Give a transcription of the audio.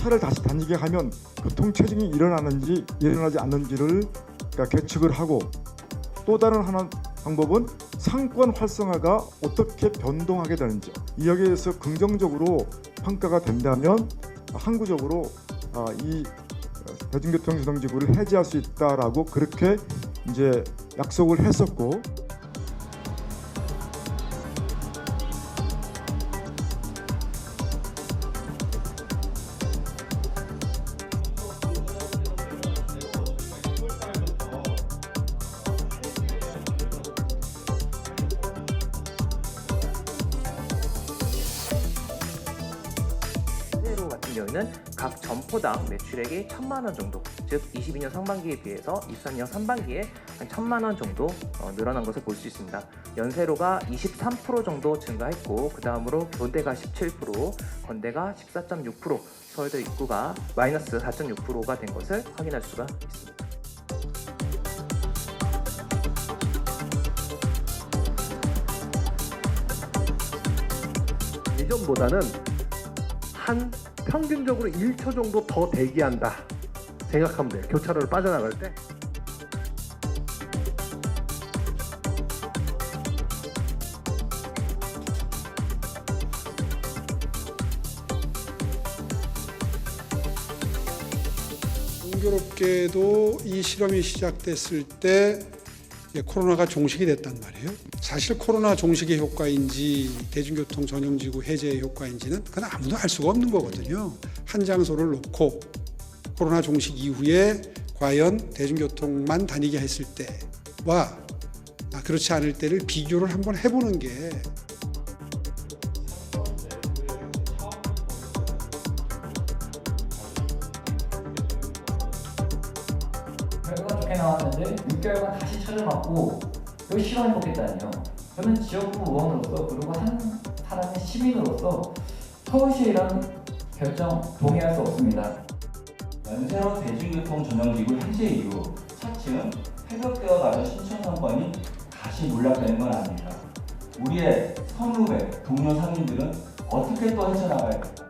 차를 다시 다니게 하면 교통 체증이 일어나는지 일어나지 않는지를 그러니까 계측을 하고 또 다른 하나 방법은 상권 활성화가 어떻게 변동하게 되는지. 이에 대해서 긍정적으로 평가가 된다면 항구적으로 아, 이 대중교통 주정지구를 해제할 수 있다라고 그렇게 이제 약속을 했었고 경우에는 각 점포당 매출액이 천만 원 정도, 즉 22년 상반기에 비해서 23년 상반기에 한 천만 원 정도 어, 늘어난 것을 볼 수 있습니다. 연세로가 23% 정도 증가했고 그 다음으로 교대가 17%, 건대가 14.6%, 서울대 입구가 마이너스 4.6%가 된 것을 확인할 수가 있습니다. 예전보다는 한 평균적으로 1초 정도 더 대기한다 생각하면 돼요. 교차로를 빠져나갈 때. 공교롭게도 이 실험이 시작됐을 때 코로나가 종식이 됐단 말이에요. 사실 코로나 종식의 효과인지 대중교통 전용지구 해제의 효과인지는 그건 아무도 알 수가 없는 거거든요. 한 장소를 놓고 코로나 종식 이후에 과연 대중교통만 다니게 했을 때와 아, 그렇지 않을 때를 비교를 한번 해보는 게 결과가 좋게 나왔는데 6개월간 다시 찾아봤고 여기 실험해 보겠다니요. 저는 지역구 의원으로서 그리고 한 사람의 시민으로서 서울시의 이런 결정 동의할 수 없습니다. 연세로 대중교통 전용지구 해제 이후 차츰 폐격되어 가던 신청 상권이 다시 몰락되는 건 아닙니다. 우리의 선후배, 동료 상인들은 어떻게 또 헤쳐나갈까?